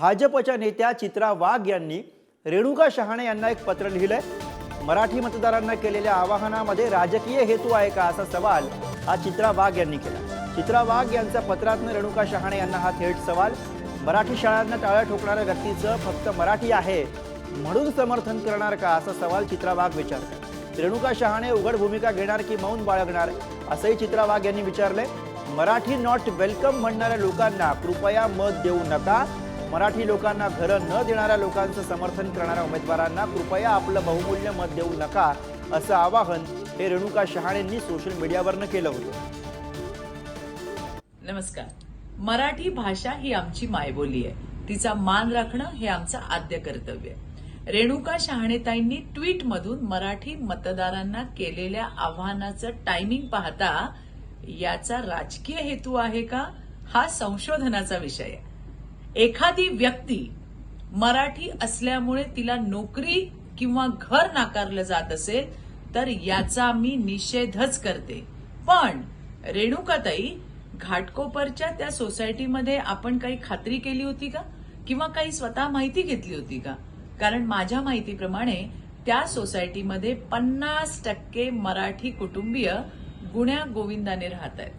भाजपच्या नेत्या चित्रा वाघ यांनी रेणुका शहाणे यांना एक पत्र लिहिलंय. मराठी मतदारांना केलेल्या आवाहनामध्ये राजकीय हेतू आहे का असा सवाल हा चित्रा वाघ यांनी केला. चित्रा वाघ यांच्या पत्रातनं रेणुका शहाणे यांना हा थेट सवाल मराठी शाळांना टाळ्या ठोकणाऱ्या व्यक्तीचं फक्त मराठी आहे म्हणून समर्थन करणार का असा सवाल चित्रा वाघ विचारतात रेणुका शहाणे उघड भूमिका घेणार की मौन बाळगणार असंही चित्रा वाघ यांनी विचारले मराठी नॉट वेलकम म्हणणाऱ्या लोकांना कृपया मत देऊ नका मराठी लोकांना घरं न देणाऱ्या लोकांचं समर्थन करणाऱ्या उमेदवारांना कृपया आपलं बहुमूल्य मत देऊ नका असं आवाहन हे रेणुका शहाणेंनी सोशल मीडियावरनं केलं होतं. नमस्कार. मराठी भाषा ही आमची मायबोली आहे. तिचा मान राखणं हे आमचं आद्य कर्तव्य आहे. रेणुका शहाणेताईंनी ट्विट मधून मराठी मतदारांना केलेल्या आव्हानाचं टायमिंग पाहता याचा राजकीय हेतू आहे का? हा संशोधनाचा विषय आहे. एखादी व्यक्ती मराठी असल्यामुळे तिला नोकरी किंवा घर नाकारलं जात असेल तर याचा मी निषेधच करते. पण रेणुकाताई घाटकोपरच्या त्या सोसायटीमध्ये आपण काही खात्री केली होती का? किंवा काही स्वतः माहिती घेतली होती का? कारण माझ्या माहितीप्रमाणे त्या सोसायटीमध्ये पन्नास टक्के मराठी कुटुंबीय गुण्या गोविंदाने राहत आहेत.